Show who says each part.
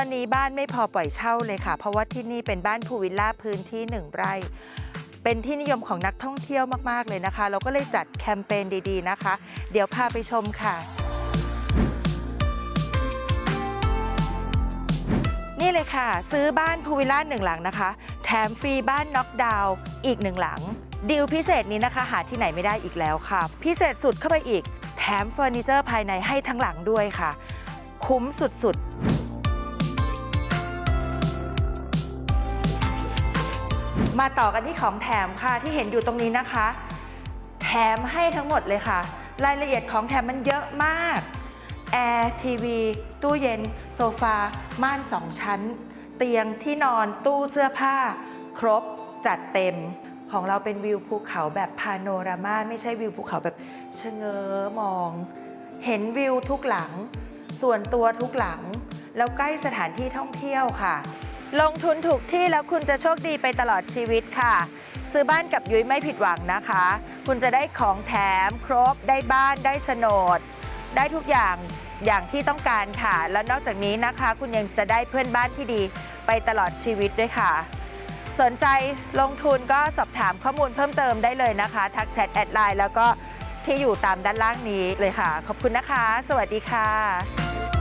Speaker 1: ตอนนี้บ้านไม่พอปล่อยเช่าเลยค่ะ เพราะว่าที่นี่เป็นบ้านพูลวิลล่าพื้นที่หนึ่งไร่ เป็นที่นิยมของนักท่องเที่ยวมาก ๆ เลยนะคะ เราก็เลยจัดแคมเปญดีๆนะคะ เดี๋ยวพาไปชมค่ะนี่เลยค่ะ ซื้อบ้านพูลวิลล่าหนึ่งหลังนะคะ แถมฟรีบ้านน็อกดาวน์อีกหนึ่งหลัง ดีลพิเศษนี้นะคะ หาที่ไหนไม่ได้อีกแล้วค่ะ พิเศษสุดเข้าไปอีก แถมเฟอร์นิเจอร์ภายในให้ทั้งหลังด้วยค่ะ คุ้มสุดๆ มาต่อกันที่ของแถมค่ะที่เห็นอยู่ตรงนี้นะคะ แถมให้ทั้งหมดเลยค่ะ รายละเอียดของแถมมันเยอะมากแอร์ทีวีตู้เย็น โซฟา ม่านสองชั้น เตียงที่นอนตู้เสื้อผ้า ครบจัดเต็ม ของเราเป็นวิวภูเขาแบบพาโนรามาไม่ใช่วิวภูเขาแบบชะเง้อมอง เห็นวิวทุกหลัง ส่วนตัวทุกหลัง แล้วใกล้สถานที่ท่องเที่ยวค่ะ ลงทุนถูกที่แล้วคุณจะโชคดีไปตลอดชีวิตค่ะ ซื้อบ้านกับยุ้ยไม่ผิดหวังนะคะ คุณจะได้ของแถมครบ ได้บ้านได้โฉนด ได้ทุกอย่างอย่างที่ต้องการค่ะ แล้วนอกจากนี้นะคะ คุณยังจะได้เพื่อนบ้านที่ดีไปตลอดชีวิตด้วยค่ะ สนใจลงทุนก็สอบถามข้อมูลเพิ่มเติมได้เลยนะคะ ทักแชทแอดไลน์แล้วก็ที่อยู่ตามด้านล่างนี้เลยค่ะ ขอบคุณนะคะ สวัสดีค่ะ